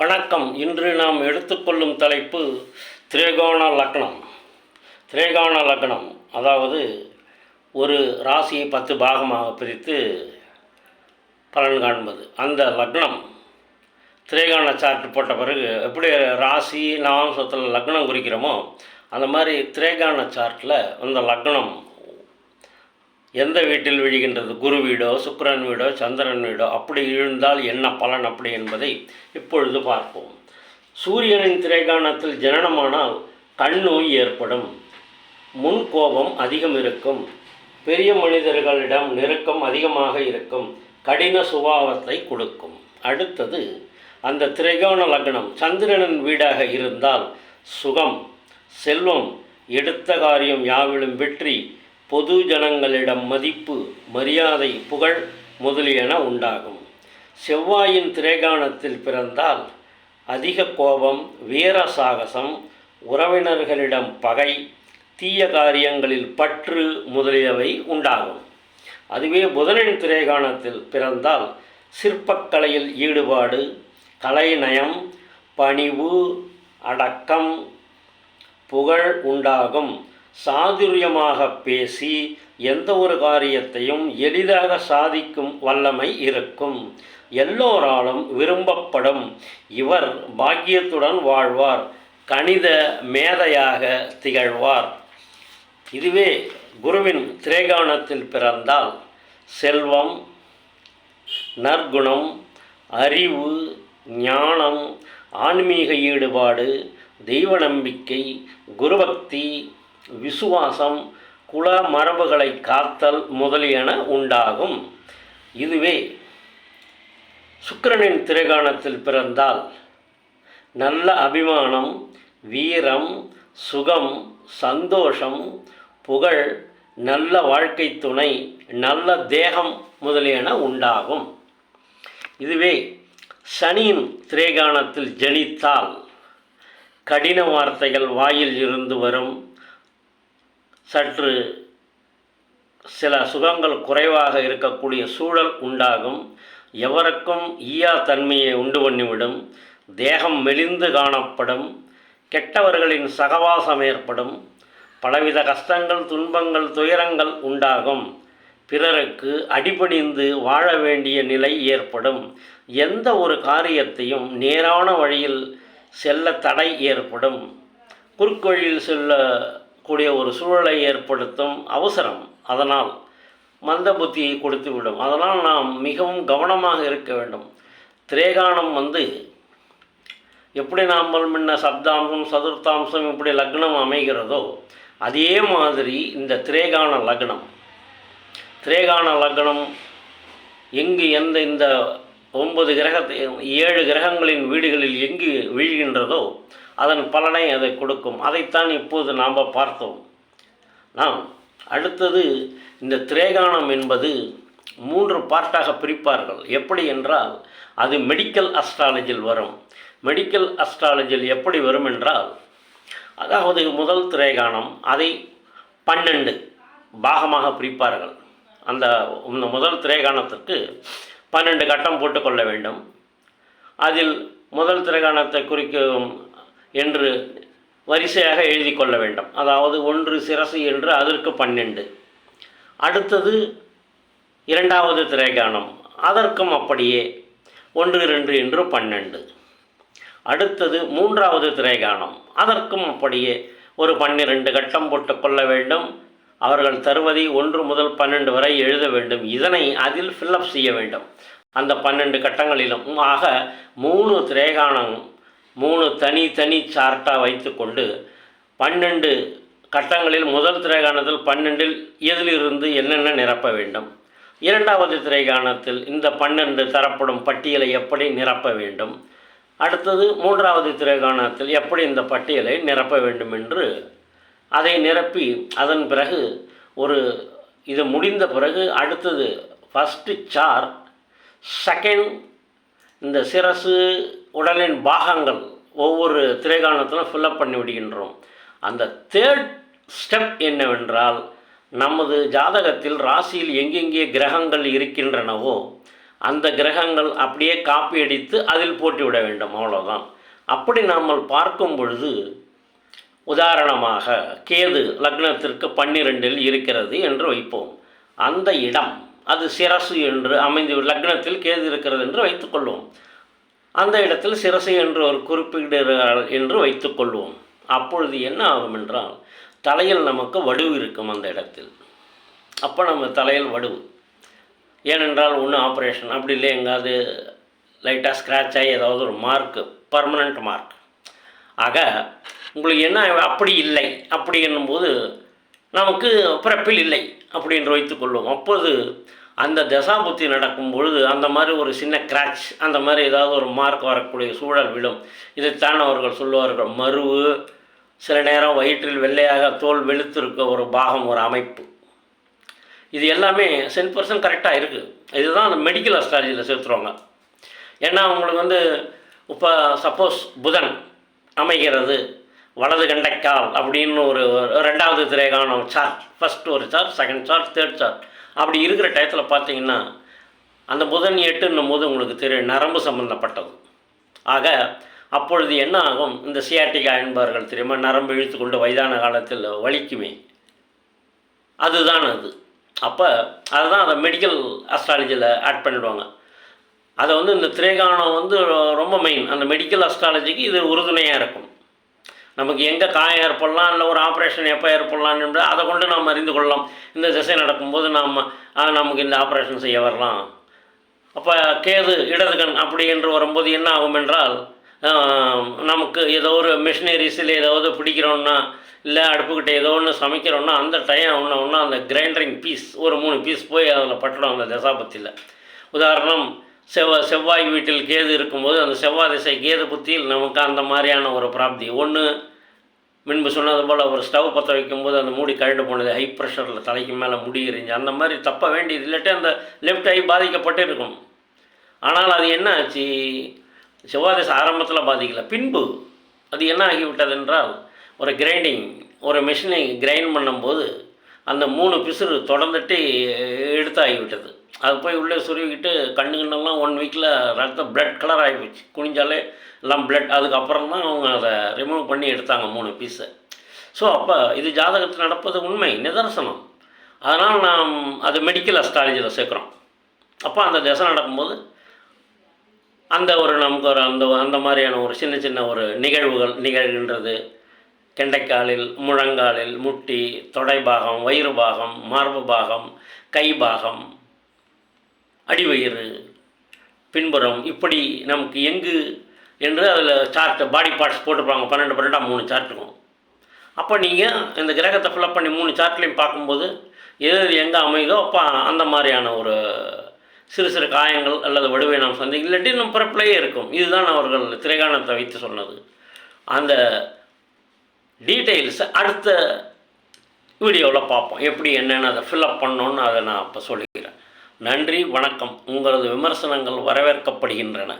வணக்கம். இன்று நாம் எடுத்துக்கொள்ளும் தலைப்பு திரேகோண லக்னம். திரேகோண லக்னம் அதாவது ஒரு ராசியை பத்து பாகமாக பிரித்து பலன் காண்பது. அந்த லக்னம் திரேகோண சார்ட் போட்ட பிறகு எப்படி ராசி நவாம்சத்தில் லக்னம் குறிக்கிறோமோ அந்த மாதிரி திரேகான சார்ட்டில் அந்த லக்னம் எந்த வீட்டில் விழுகின்றது? குரு வீடோ சுக்கரன் வீடோ சந்திரன் வீடோ அப்படி விழுந்தால் என்ன பலன் அப்படி என்பதை இப்பொழுது பார்ப்போம். சூரியனின் திரைகாணத்தில் ஜனனமானால் கண் நோய் ஏற்படும். முன் கோபம் அதிகம் இருக்கும். பெரிய மனிதர்களிடம் நெருக்கம் அதிகமாக இருக்கும். கடின சுபாவத்தை கொடுக்கும். அடுத்தது அந்த திரைகோண லக்னம் சந்திரனின் வீடாக இருந்தால் சுகம் செல்வம் எடுத்த காரியம் யாவிலும் வெற்றி பொது ஜனங்களிடம் மதிப்பு மரியாதை புகழ் முதலியன உண்டாகும். செவ்வாயின் திரைகாணத்தில் பிறந்தால் அதிக கோபம் வீர சாகசம் உறவினர்களிடம் பகை தீய காரியங்களில் பற்று முதலியவை உண்டாகும். அதுவே புதனின் திரைகாணத்தில் பிறந்தால் சிற்பக்கலையில் ஈடுபாடு கலைநயம் பணிவு அடக்கம் புகழ் உண்டாகும். சாதுரியமாக பேசி எந்த ஒரு காரியத்தையும் எளிதாக சாதிக்கும் வல்லமை இருக்கும். எல்லோராலும் விரும்பப்படும். இவர் பாக்கியத்துடன் வாழ்வார். கணித மேதையாக திகழ்வார். இதுவே குருவின் திரேகாணத்தில் பிறந்தால் செல்வம் நற்குணம் அறிவு ஞானம் ஆன்மீக ஈடுபாடு தெய்வ நம்பிக்கை குருபக்தி விசுவாசம் குல மரபுகளை காத்தல் முதலியன உண்டாகும். இதுவே சுக்கிரனின் திரைகாணத்தில் பிறந்தால் நல்ல அபிமானம் வீரம் சுகம் சந்தோஷம் புகழ் நல்ல வாழ்க்கை துணை நல்ல தேகம் முதலியன உண்டாகும். இதுவே சனியின் திரேகாணத்தில் ஜனித்தால் கடின வார்த்தைகள் வாயில் இருந்து வரும் சற்று சில சுகங்கள் குறைவாக இருக்கக்கூடிய சூழல் உண்டாகும். எவருக்கும் ஈயா தன்மையை உண்டு பண்ணிவிடும். தேகம் மெலிந்து காணப்படும். கெட்டவர்களின் சகவாசம் ஏற்படும். பலவித கஷ்டங்கள் துன்பங்கள் துயரங்கள் உண்டாகும். பிறருக்கு அடிபணிந்து வாழ வேண்டிய நிலை ஏற்படும். எந்த ஒரு காரியத்தையும் நேரான வழியில் செல்ல தடை ஏற்படும். குறுக்கொழியில் கூடிய ஒரு சூழலை ஏற்படுத்தும் அவசரம். அதனால் மந்த புத்தியை கொடுத்துவிடும் அதனால் நாம் மிகவும் கவனமாக இருக்க வேண்டும். திரேகானம் வந்து எப்படி நாம் முன்ன சப்தாம்சம் சதுர்த்தாம்சம் இப்படி லக்னம் அமைகிறதோ அதே மாதிரி இந்த திரேகான லக்னம். திரேகான லக்னம் எங்கு எந்த இந்த ஒன்பது கிரகத்தை ஏழு கிரகங்களின் வீடுகளில் எங்கு வீழ்கின்றதோ அதன் பலனை அதை கொடுக்கும். அதைத்தான் இப்போது நாம் பார்த்தோம். நாம் அடுத்தது இந்த திரேகானம் என்பது மூன்று பார்ட்டாக பிரிப்பார்கள். எப்படி என்றால் அது மெடிக்கல் அஸ்ட்ராலஜியில் வரும். மெடிக்கல் அஸ்ட்ராலஜியில் எப்படி வரும் என்றால் அதாவது முதல் திரேகானம் அதை பன்னெண்டு பாகமாக பிரிப்பார்கள். அந்த முதல் திரேகானத்திற்கு பன்னெண்டு கட்டம் போட்டுக்கொள்ள வேண்டும். அதில் முதல் திரேகானத்தை குறிக்கும் என்று வரிசையாக எழுதி கொள்ள வேண்டும். அதாவது ஒன்று சிரசு என்று அதற்கு பன்னெண்டு. அடுத்தது இரண்டாவது திரைகானம் அதற்கும் அப்படியே ஒன்று ரெண்டு என்று பன்னெண்டு. அடுத்தது மூன்றாவது திரைகானம் அதற்கும் அப்படியே ஒரு பன்னிரண்டு கட்டம் போட்டு கொள்ள வேண்டும். அவர்கள் தருவதை ஒன்று முதல் பன்னெண்டு வரை எழுத வேண்டும். இதனை அதில் ஃபில்லப் செய்ய வேண்டும். அந்த பன்னெண்டு கட்டங்களிலும் ஆக மூணு திரேகானம் மூணு தனி தனி சார்ட்டாக வைத்துக்கொண்டு பன்னெண்டு கட்டங்களில் முதல் திரைகாணத்தில் பன்னெண்டில் எதிலிருந்து என்னென்ன நிரப்ப வேண்டும்? இரண்டாவது திரைகாணத்தில் இந்த பன்னெண்டு தரப்படும் பட்டியலை எப்படி நிரப்ப வேண்டும்? அடுத்தது மூன்றாவது திரைகாணத்தில் எப்படி இந்த பட்டியலை நிரப்ப வேண்டும் என்று அதை நிரப்பி அதன் பிறகு ஒரு இது முடிந்த பிறகு அடுத்தது ஃபஸ்ட்டு சார் செகண்ட் இந்த சிரசு உடலின் பாகங்கள் ஒவ்வொரு திரைகாணத்திலும் ஃபில்லப் பண்ணி விடுகின்றோம். அந்த தேர்ட் ஸ்டெப் என்னவென்றால் நமது ஜாதகத்தில் ராசியில் எங்கெங்கே கிரகங்கள் இருக்கின்றனவோ அந்த கிரகங்கள் அப்படியே காப்பி அடித்து அதில் போட்டி விட வேண்டும். அவ்வளோதான் அப்படி நாம் பார்க்கும் பொழுது உதாரணமாக கேது லக்னத்திற்கு பன்னிரெண்டில் இருக்கிறது என்று வைப்போம். அந்த இடம் அது சிரசு என்று அமைந்து லக்னத்தில் கேது இருக்கிறது என்று வைத்துக்கொள்வோம் அந்த இடத்தில் சிரசு என்று ஒரு குறிப்பிடுகிறார் என்று வைத்துக்கொள்வோம் அப்பொழுது என்ன ஆகும் என்றால் தலையில் நமக்கு வடுவு இருக்கும் அந்த இடத்தில். அப்போ நம்ம தலையில் வடுவு. ஏனென்றால் ஒன்று ஆப்ரேஷன். அப்படி இல்லை எங்காவது லைட்டாக ஸ்க்ராட்ச் ஆகி ஏதாவது ஒரு மார்க்கு பர்மனண்ட் மார்க் ஆக உங்களுக்கு என்ன அப்படி இல்லை அப்படி என்னும்போது நமக்கு பிறப்பில் இல்லை அப்படின்னு வைத்துக்கொள்வோம் அப்போது அந்த தசாபுத்தி நடக்கும் பொழுது அந்த மாதிரி ஒரு சின்ன கிராச் அந்த மாதிரி ஏதாவது ஒரு மார்க் வரக்கூடிய சூழல் விடும் இதைத்தான் அவர்கள் சொல்லுவார்கள். மருவு சில நேரம் வயிற்றில் வெள்ளையாக தோல் வெளுத்திருக்க ஒரு பாகம் ஒரு அமைப்பு. இது எல்லாமே சென் பர்சன்ட் கரெக்டாக இருக்குது இதுதான் அந்த மெடிக்கல் அஸ்ட்ராலஜியில் சேர்த்துருவாங்க. ஏன்னா அவங்களுக்கு வந்து இப்போ சப்போஸ் புதன் அமைகிறது. வலது கண்டைக்கால் அப்படின்னு ஒரு ரெண்டாவது திரைகாணம் சார்ட் ஃபஸ்ட் ஒரு chart second chart third chart அப்படி இருக்கிற டயத்தில் பார்த்தீங்கன்னா அந்த புதன் எட்டுன்னும் போது உங்களுக்கு தெரியும் நரம்பு சம்பந்தப்பட்டது. ஆக அப்பொழுது என்ன ஆகும்? இந்த சியாட்டிகா என்பார்கள் தெரியுமா? நரம்பு இழுத்து கொண்டு வயதான காலத்தில் வலிக்குமே. அதுதான் அது. அப்போ அதுதான் அதை மெடிக்கல் அஸ்ட்ராலஜியில் ஆட் பண்ணிடுவாங்க. அதை வந்து இந்த திரேகானம் வந்து ரொம்ப மெயின் அந்த மெடிக்கல் அஸ்ட்ராலஜிக்கு இது உறுதுணையாக இருக்கும். நமக்கு எங்கே காயம் ஏற்படலாம் இல்லை ஒரு ஆப்ரேஷன் எப்போ ஏற்படலாம் என்று அதை கொண்டு நாம் அறிந்து கொள்ளலாம். இந்த திசை நடக்கும்போது நாம் நமக்கு இந்த ஆப்ரேஷன் செய்ய வரலாம். அப்போ கேது இடது கண் அப்படி என்று வரும்போது என்ன ஆகும் என்றால் நமக்கு ஏதோ ஒரு மிஷினரிஸில் ஏதாவது பிடிக்கிறோன்னா இல்லை அடுப்புக்கிட்ட ஏதோ ஒன்று சமைக்கிறோன்னா அந்த டைம் ஒன்று ஒன்று அந்த கிரைண்டரிங் பீஸ் ஒரு மூணு பீஸ் போய் அதில் பட்டுடும் அந்த தசாபத்தியில். உதாரணம் செவ்வாய் செவ்வாய் வீட்டில் கேது இருக்கும்போது அந்த செவ்வாய் திசை கேது புத்தியில் நமக்கு அந்த மாதிரியான ஒரு பிராப்தி. ஒன்று முன்பு சொன்னது போல் ஒரு ஸ்டவ் பற்ற வைக்கும்போது அந்த மூடி கழண்டு போனது ஹை ப்ரெஷரில் தலைக்கு மேலே முடி எரிஞ்சு அந்த மாதிரி தப்ப வேண்டியது இல்லாட்டி அந்த லெஃப்ட் ஐ பாதிக்கப்பட்டு இருக்கும் ஆனால் அது என்ன ஆச்சு? செவ்வாய் திசை ஆரம்பத்தில் பாதிக்கல. பின்பு அது என்ன ஆகிவிட்டது என்றால் ஒரு கிரைண்டிங் ஒரு மிஷினை கிரைண்ட் பண்ணும்போது அந்த மூணு பிசுறு தொடர்ந்துட்டு எடுத்தாகிவிட்டது. அது போய் உள்ளே சுருவிக்கிட்டு கண்ணு கண்ணெல்லாம் ஒன் வீக்கில் ரத்தம் பிளட் கலர் ஆகிப்போச்சு குனிஞ்சாலே எல்லாம் பிளட் அதுக்கப்புறம் தான் அவங்க அதை ரிமூவ் பண்ணி எடுத்தாங்க மூணு பீஸை ஸோ அப்போ இது ஜாதகத்தில் நடப்பது உண்மை நிதர்சனம். அதனால் நாம் அது மெடிக்கல் அஸ்ட்ராலஜியில் சேர்க்குறோம். அப்போ அந்த திசை நடக்கும்போது அந்த ஒரு நமக்கு ஒரு அந்த அந்த மாதிரியான ஒரு சின்ன சின்ன ஒரு நிகழ்வுகள் நிகழ்கின்றது. கெண்டைக்காலில் முழங்காலில் முட்டி தொடை பாகம் வயிறு பாகம் மார்பு பாகம் கை பாகம் அடிவயிறு பின்புறம் இப்படி நமக்கு எங்கு என்று அதில் சார்ட் பாடி பார்ட்ஸ் போட்டிருப்பாங்க. பன்னெண்டு பன்னெண்டாக மூணு சார்ட் இருக்கும். அப்போ நீங்கள் இந்த கிரகத்தை ஃபில்அப் பண்ணி மூணு சார்ட்லையும் பார்க்கும்போது எது எது எங்கே அமையுதோ அப்போ அந்த மாதிரியான ஒரு சிறு சிறு காயங்கள் அல்லது வடுவை நாம் சந்தி இல்லாட்டி நம்ம பிறப்பிலேயே இருக்கும். இதுதான் அவர்கள் திரைகாணத்தை வைத்து சொன்னது. அந்த டீட்டெயில்ஸை அடுத்த வீடியோவில் பார்ப்போம். எப்படி என்னென்னு அதை ஃபில்அப் பண்ணோன்னு அதை நான் அப்போ சொல்லிக்கிறேன். நன்றி வணக்கம். உங்களது விமர்சனங்கள் வரவேற்கப்படுகின்றன.